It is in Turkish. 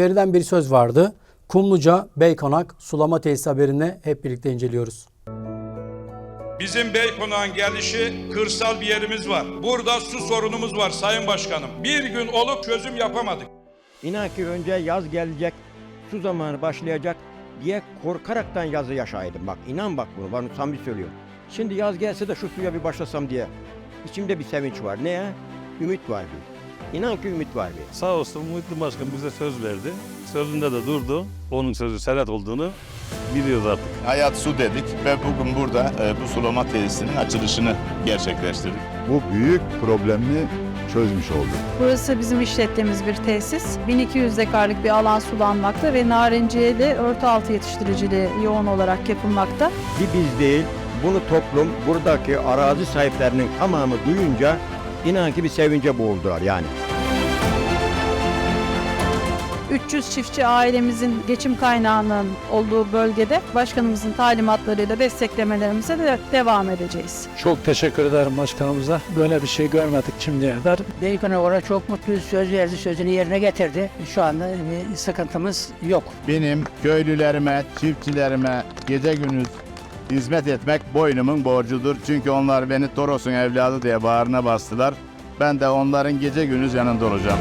verilen bir söz vardı. Kumluca Beykonak sulama tesisi haberini hep birlikte inceliyoruz. Bizim Beykonak'ın gelişi kırsal bir yerimiz var. Burada su sorunumuz var Sayın Başkanım. Bir gün olup çözüm yapamadık. İnan ki önce yaz gelecek, su zamanı başlayacak diye korkaraktan yazı yaşaydım. Bak inan bak bunu, ben samimi söylüyorum. Şimdi yaz gelse de şu suya bir başlasam diye. İçimde bir sevinç var. Ne ya? Ümit var bir. İnan ki ümit var bir. Sağ olsun Muhittin Başkan bize söz verdi. Sözünde de durdu. Onun sözü senet olduğunu biliyoruz artık. Hayat su dedik ve bugün burada e, bu sulama tesisinin açılışını gerçekleştirdik. bu büyük problemi çözmüş olduk. Burası bizim işlettiğimiz bir tesis. 1200 dekarlık bir alan sulanmakta ve narenciyeli örtü altı yetiştiriciliği yoğun olarak yapılmakta. Bir biz değil, bunu toplum, buradaki arazi sahiplerinin tamamı duyunca inan ki bir sevince boğuldular yani. 300 çiftçi ailemizin geçim kaynağının olduğu bölgede başkanımızın talimatlarıyla desteklemelerimize de devam edeceğiz. Çok teşekkür ederim başkanımıza. Böyle bir şey görmedik şimdiye kadar. Beykon'a orada çok mutluyuz. Söz verdi, sözünü yerine getirdi. Şu anda bir sıkıntımız yok. Benim köylülerime, çiftçilerime gece gündüz hizmet etmek boynumun borcudur. Çünkü onlar beni Toros'un evladı diye bağrına bastılar. Ben de onların gece gündüz yanında olacağım.